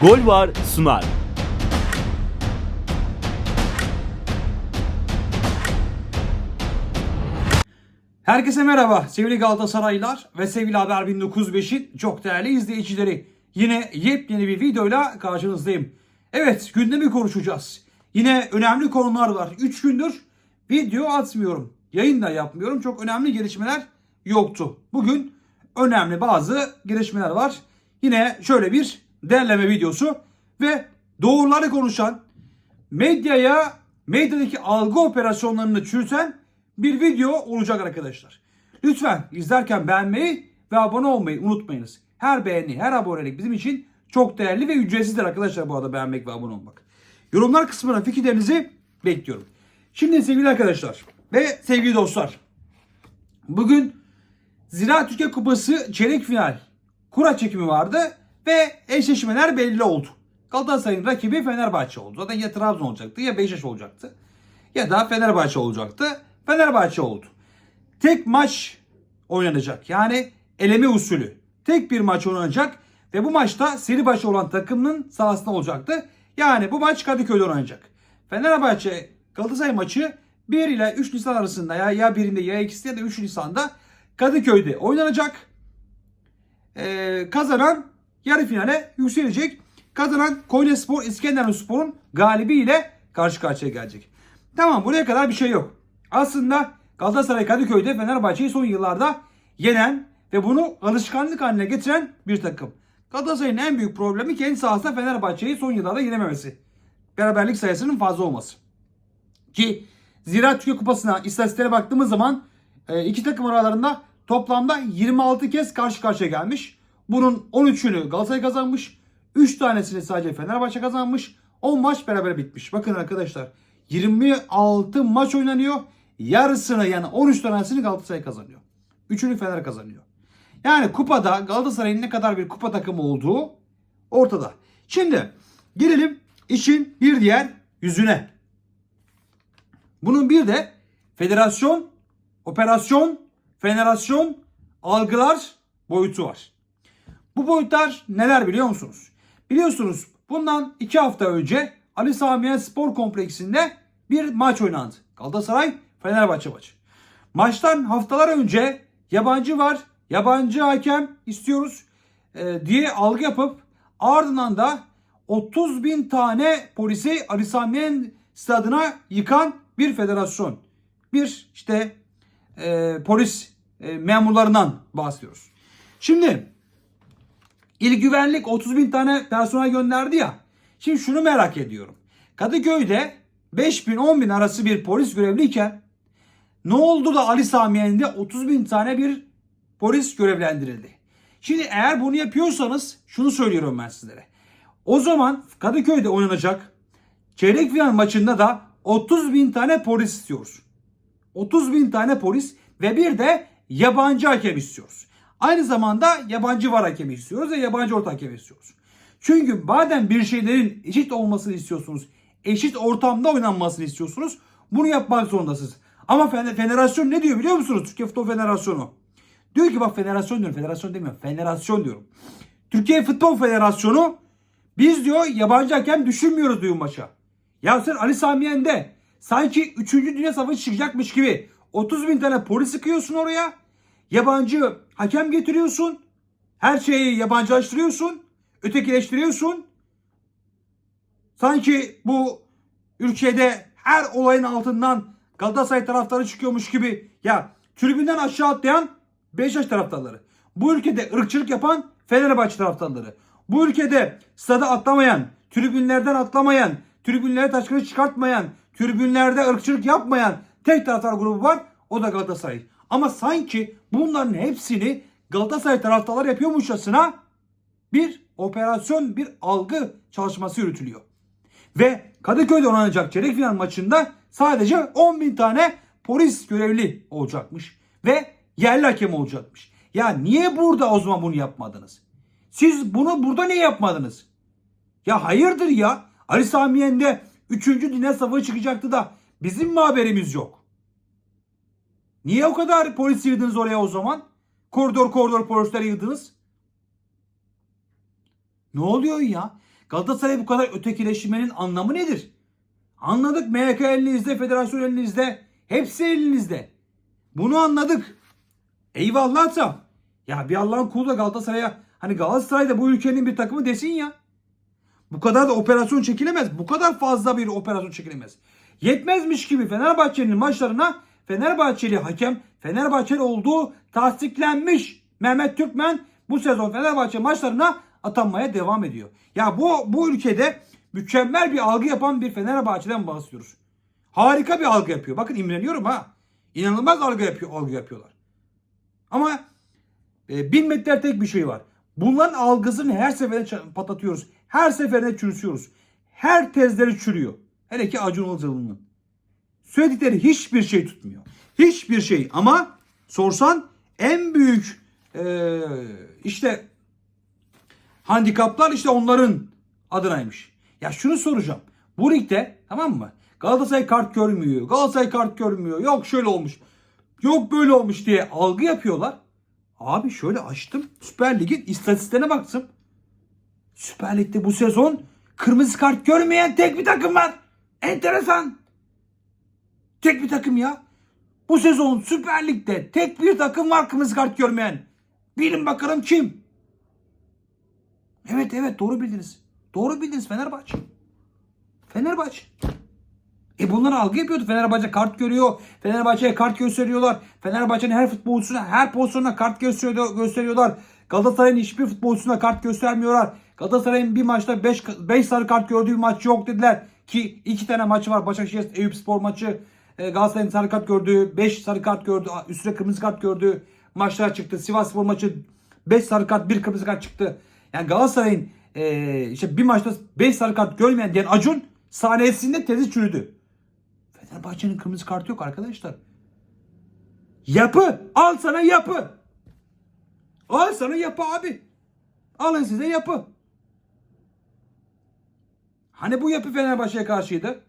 Gol var sunar. Herkese merhaba sevgili Galatasaraylılar ve sevgili Haber 1905'in çok değerli izleyicileri. Yine yepyeni bir videoyla karşınızdayım. Evet gündemi konuşacağız. Yine önemli konular var. 3 gündür video atmıyorum. Yayın da yapmıyorum. Çok önemli gelişmeler yoktu. Bugün önemli bazı gelişmeler var. Yine şöyle bir derleme videosu ve doğruları konuşan medyaya medyadaki algı operasyonlarını çürüten bir video olacak arkadaşlar. Lütfen izlerken beğenmeyi ve abone olmayı unutmayınız. Her beğeni, her abonelik bizim için çok değerli ve ücretsizdir arkadaşlar bu arada beğenmek ve abone olmak. Yorumlar kısmına fikirlerinizi bekliyorum. Şimdi sevgili arkadaşlar ve sevgili dostlar. Bugün Ziraat Türkiye Kupası çeyrek final kura çekimi vardı ve eşleşmeler belli oldu. Galatasaray'ın rakibi Fenerbahçe oldu. Zaten ya Trabzon olacaktı ya Beşiktaş olacaktı. Ya da Fenerbahçe olacaktı. Fenerbahçe oldu. Tek maç oynanacak. Yani eleme usulü. Tek bir maç oynanacak ve bu maçta seri başı olan takımın sahasında olacaktı. Yani bu maç Kadıköy'de oynanacak. Fenerbahçe Galatasaray maçı 1 ile 3 Nisan arasında ya ya birinde ya ikisi ya da 3 Nisan'da Kadıköy'de oynanacak. Ee, kazanan yarı finale yükselecek. Kazanan Konyaspor İskenderunspor'un galibiyle karşı karşıya gelecek. Tamam buraya kadar bir şey yok. Aslında Galatasaray Kadıköy'de Fenerbahçe'yi son yıllarda yenen ve bunu alışkanlık haline getiren bir takım. Galatasaray'ın en büyük problemi kendi sahasında Fenerbahçe'yi son yıllarda yenememesi. Beraberlik sayısının fazla olması. Ki Ziraat Türkiye Kupası'na istatistiklere baktığımız zaman e, iki takım aralarında toplamda 26 kez karşı karşıya gelmiş. Bunun 13'ünü Galatasaray kazanmış. 3 tanesini sadece Fenerbahçe kazanmış. 10 maç beraber bitmiş. Bakın arkadaşlar 26 maç oynanıyor. Yarısını yani 13 tanesini Galatasaray kazanıyor. 3'ünü Fener kazanıyor. Yani kupada Galatasaray'ın ne kadar bir kupa takımı olduğu ortada. Şimdi gelelim işin bir diğer yüzüne. Bunun bir de federasyon, operasyon, federasyon, algılar boyutu var. Bu boyutlar neler biliyor musunuz? Biliyorsunuz bundan iki hafta önce Ali Samiyen Spor Kompleksinde bir maç oynandı. Galatasaray Fenerbahçe maçı. Maçtan haftalar önce yabancı var, yabancı hakem istiyoruz e, diye algı yapıp ardından da 30 bin tane polisi Ali Samiyen stadına yıkan bir federasyon. Bir işte e, polis e, memurlarından bahsediyoruz. Şimdi İl Güvenlik 30 bin tane personel gönderdi ya. Şimdi şunu merak ediyorum. Kadıköy'de 5 bin 10 bin arası bir polis görevliyken ne oldu da Ali Samiyen'de 30 bin tane bir polis görevlendirildi? Şimdi eğer bunu yapıyorsanız şunu söylüyorum ben sizlere. O zaman Kadıköy'de oynanacak çeyrek final maçında da 30 bin tane polis istiyoruz. 30 bin tane polis ve bir de yabancı hakem istiyoruz. Aynı zamanda yabancı var hakemi istiyoruz ve yabancı orta hakemi istiyoruz. Çünkü madem bir şeylerin eşit olmasını istiyorsunuz, eşit ortamda oynanmasını istiyorsunuz, bunu yapmak zorundasınız. Ama federasyon ne diyor biliyor musunuz? Türkiye Futbol Federasyonu. Diyor ki bak federasyon diyorum, federasyon demiyorum, federasyon diyorum. Türkiye Futbol Federasyonu biz diyor yabancı hakem düşünmüyoruz diyor maça. Ya sen Ali Samiyen'de sanki 3. Dünya Savaşı çıkacakmış gibi 30 bin tane polis sıkıyorsun oraya. Yabancı hakem getiriyorsun. Her şeyi yabancılaştırıyorsun. Ötekileştiriyorsun. Sanki bu ülkede her olayın altından Galatasaray taraftarı çıkıyormuş gibi. Ya tribünden aşağı atlayan Beşiktaş taraftarları. Bu ülkede ırkçılık yapan Fenerbahçe taraftarları. Bu ülkede stada atlamayan, tribünlerden atlamayan, tribünlere taşkını çıkartmayan, tribünlerde ırkçılık yapmayan tek taraftar grubu var. O da Galatasaray. Ama sanki bunların hepsini Galatasaray taraftarları yapıyormuşçasına bir operasyon, bir algı çalışması yürütülüyor. Ve Kadıköy'de oynanacak çeyrek final maçında sadece 10 bin tane polis görevli olacakmış. Ve yerli hakem olacakmış. Ya niye burada o zaman bunu yapmadınız? Siz bunu burada niye yapmadınız? Ya hayırdır ya? Ali Samiyen'de 3. Dünya Savaşı çıkacaktı da bizim mi haberimiz yok? Niye o kadar polis yığdınız oraya o zaman? Koridor koridor polisler yığdınız. Ne oluyor ya? Galatasaray bu kadar ötekileşmenin anlamı nedir? Anladık MHK elinizde, federasyon elinizde, hepsi elinizde. Bunu anladık. Eyvallah da. Ya bir Allah'ın kulu da Galatasaray'a hani Galatasaray da bu ülkenin bir takımı desin ya. Bu kadar da operasyon çekilemez. Bu kadar fazla bir operasyon çekilemez. Yetmezmiş gibi Fenerbahçe'nin maçlarına Fenerbahçeli hakem Fenerbahçeli olduğu tasdiklenmiş Mehmet Türkmen bu sezon Fenerbahçe maçlarına atanmaya devam ediyor. Ya bu bu ülkede mükemmel bir algı yapan bir Fenerbahçe'den bahsediyoruz. Harika bir algı yapıyor. Bakın imreniyorum ha. İnanılmaz algı yapıyor, algı yapıyorlar. Ama e, bin metre tek bir şey var. Bunların algısını her seferinde patlatıyoruz. Her seferinde çürütüyoruz. Her tezleri çürüyor. Hele ki Acun Ilıcalı'nın. Söyledikleri hiçbir şey tutmuyor. Hiçbir şey ama sorsan en büyük e, işte handikaplar işte onların adınaymış. Ya şunu soracağım. Bu ligde tamam mı? Galatasaray kart görmüyor. Galatasaray kart görmüyor. Yok şöyle olmuş. Yok böyle olmuş diye algı yapıyorlar. Abi şöyle açtım. Süper Lig'in istatistiklerine baktım. Süper Lig'de bu sezon kırmızı kart görmeyen tek bir takım var. Enteresan. Tek bir takım ya. Bu sezon Süper Lig'de tek bir takım var kırmızı kart görmeyen. Bilin bakalım kim? Evet evet doğru bildiniz. Doğru bildiniz Fenerbahçe. Fenerbahçe. E bunları algı yapıyordu. Fenerbahçe kart görüyor. Fenerbahçe'ye kart gösteriyorlar. Fenerbahçe'nin her futbolcusuna, her pozisyonuna kart gösteriyor, gösteriyorlar. Galatasaray'ın hiçbir futbolcusuna kart göstermiyorlar. Galatasaray'ın bir maçta 5 5 sarı kart gördüğü maç yok dediler. Ki iki tane maçı var. Başakşehir Eyüp Spor maçı. E, Galatasaray'ın sarı kart gördüğü, 5 sarı kart gördü, üstüne kırmızı kart gördüğü maçlar çıktı. Sivas Spor maçı 5 sarı kart, 1 kırmızı kart çıktı. Yani Galatasaray'ın e, işte bir maçta 5 sarı kart görmeyen diyen Acun sahnesinde tezi çürüdü. Fenerbahçe'nin kırmızı kartı yok arkadaşlar. Yapı. Al sana yapı. Al sana yapı abi. Alın size yapı. Hani bu yapı Fenerbahçe'ye karşıydı?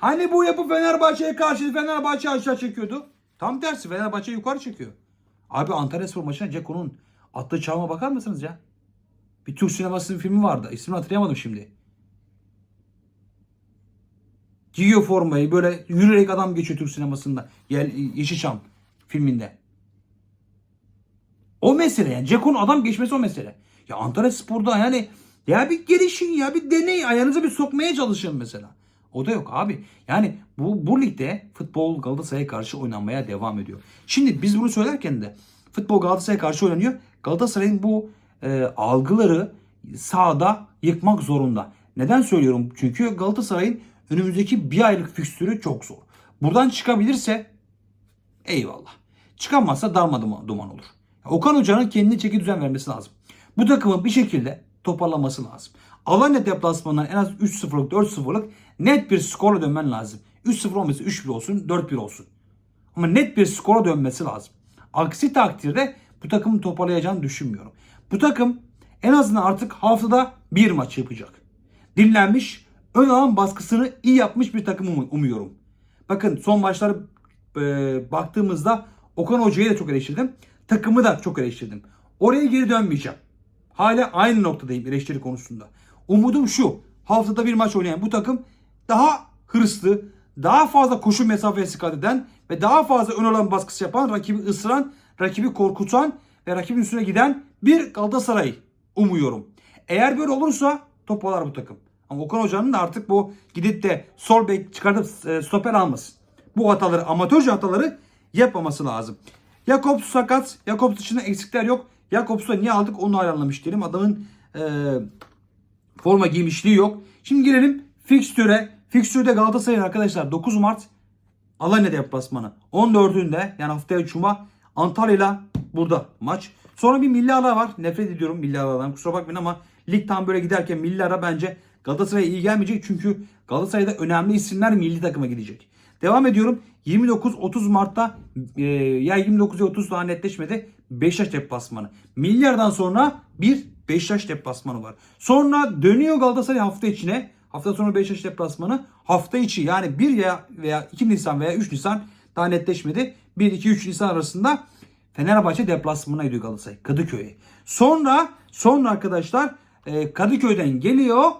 Hani bu yapı Fenerbahçe'ye karşıydı? Fenerbahçe aşağı çekiyordu. Tam tersi Fenerbahçe yukarı çekiyor. Abi Antalya Spor maçına Ceko'nun attığı çalma bakar mısınız ya? Bir Türk sinemasının filmi vardı. İsmini hatırlayamadım şimdi. Giyiyor formayı böyle yürüyerek adam geçiyor Türk sinemasında. Ye- Yeşilçam filminde. O mesele yani. Ceko'nun adam geçmesi o mesele. Ya Antalya Spor'da yani ya bir gelişin ya bir deney ayağınıza bir sokmaya çalışın mesela. O da yok abi. Yani bu, bu ligde futbol Galatasaray'a karşı oynanmaya devam ediyor. Şimdi biz bunu söylerken de futbol Galatasaray'a karşı oynanıyor. Galatasaray'ın bu e, algıları sahada yıkmak zorunda. Neden söylüyorum? Çünkü Galatasaray'ın önümüzdeki bir aylık fikstürü çok zor. Buradan çıkabilirse eyvallah. Çıkamazsa darma duman olur. Okan Hoca'nın kendine çeki düzen vermesi lazım. Bu takımın bir şekilde toparlaması lazım. Alanya deplasmanından en az 3-0'lık 4-0'lık net bir skora dönmen lazım. 3-0 olması 3-1 olsun 4-1 olsun. Ama net bir skora dönmesi lazım. Aksi takdirde bu takımı toparlayacağını düşünmüyorum. Bu takım en azından artık haftada bir maç yapacak. Dinlenmiş, ön alan baskısını iyi yapmış bir takım um- umuyorum. Bakın son maçlara e, baktığımızda Okan Hoca'yı da çok eleştirdim. Takımı da çok eleştirdim. Oraya geri dönmeyeceğim. Hala aynı noktadayım eleştiri konusunda. Umudum şu. Haftada bir maç oynayan bu takım daha hırslı, daha fazla koşu mesafesi kat eden ve daha fazla ön alan baskısı yapan, rakibi ısıran, rakibi korkutan ve rakibin üstüne giden bir Galatasaray umuyorum. Eğer böyle olursa toparlar bu takım. Ama Okan Hoca'nın da artık bu gidip de sol bek çıkartıp e, stoper almasın. Bu hataları, amatörce hataları yapmaması lazım. Jakobs sakat. Jakobs dışında eksikler yok. Jakobs'u niye aldık onu hala anlamış. Adamın e, forma giymişliği yok. Şimdi gelelim fikstüre. Fikstürde Galatasaray'ın arkadaşlar 9 Mart Alanya deplasmanı. 14'ünde yani haftaya Cuma Antalya'yla burada maç. Sonra bir milli ara var. Nefret ediyorum milli aradan kusura bakmayın ama lig tam böyle giderken milli ara bence Galatasaray'a iyi gelmeyecek. Çünkü Galatasaray'da önemli isimler milli takıma gidecek. Devam ediyorum. 29-30 Mart'ta e, ya 29 ya 30 daha netleşmedi. Beşiktaş deplasmanı. Milyardan sonra bir Beşiktaş deplasmanı var. Sonra dönüyor Galatasaray hafta içine. Hafta sonu Beşiktaş deplasmanı. Hafta içi yani 1 ya veya 2 Nisan veya 3 Nisan daha netleşmedi. 1-2-3 Nisan arasında Fenerbahçe deplasmanına gidiyor Galatasaray. Kadıköy'e. Sonra sonra arkadaşlar e, Kadıköy'den geliyor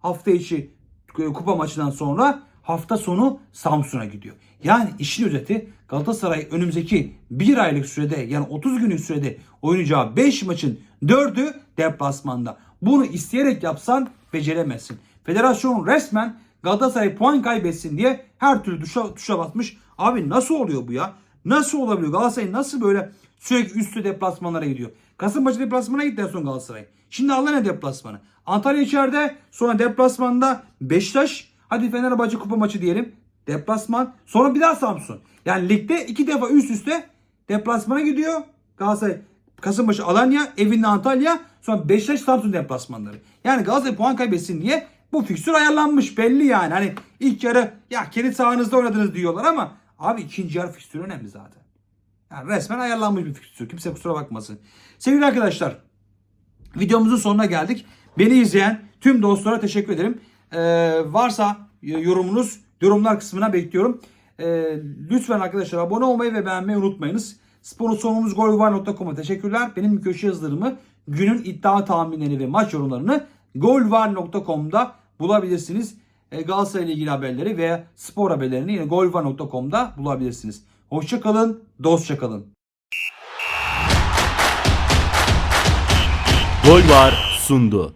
hafta içi e, kupa maçından sonra hafta sonu Samsun'a gidiyor. Yani işin özeti Galatasaray önümüzdeki bir aylık sürede yani 30 günlük sürede oynayacağı 5 maçın 4'ü deplasmanda. Bunu isteyerek yapsan beceremezsin. Federasyon resmen Galatasaray puan kaybetsin diye her türlü tuşa, tuşa basmış. Abi nasıl oluyor bu ya? Nasıl olabiliyor? Galatasaray nasıl böyle sürekli üstü deplasmanlara gidiyor? Kasımpaşa deplasmana gitti en son Galatasaray. Şimdi Alanya deplasmanı. Antalya içeride sonra deplasmanda Beşiktaş. Hadi Fenerbahçe kupa maçı diyelim. Deplasman. Sonra bir daha Samsun. Yani ligde iki defa üst üste deplasmana gidiyor. Galatasaray Kasımpaşa Alanya, evinde Antalya, sonra Beşiktaş Samsun deplasmanları. Yani Galatasaray puan kaybetsin diye bu fikstür ayarlanmış belli yani. Hani ilk yarı ya kendi sahanızda oynadınız diyorlar ama abi ikinci yarı fikstür önemli zaten. Yani resmen ayarlanmış bir fikstür. Kimse kusura bakmasın. Sevgili arkadaşlar videomuzun sonuna geldik. Beni izleyen tüm dostlara teşekkür ederim. Ee, varsa e, yorumunuz yorumlar kısmına bekliyorum. Ee, lütfen arkadaşlar abone olmayı ve beğenmeyi unutmayınız. Sponsorumuz golvar.com'a teşekkürler. Benim köşe yazılarımı, günün iddia tahminleri ve maç yorumlarını golvar.com'da bulabilirsiniz. Ee, Galatasaray ile ilgili haberleri veya spor haberlerini yine golvar.com'da bulabilirsiniz. Hoşçakalın, dostça kalın. Gol var sundu.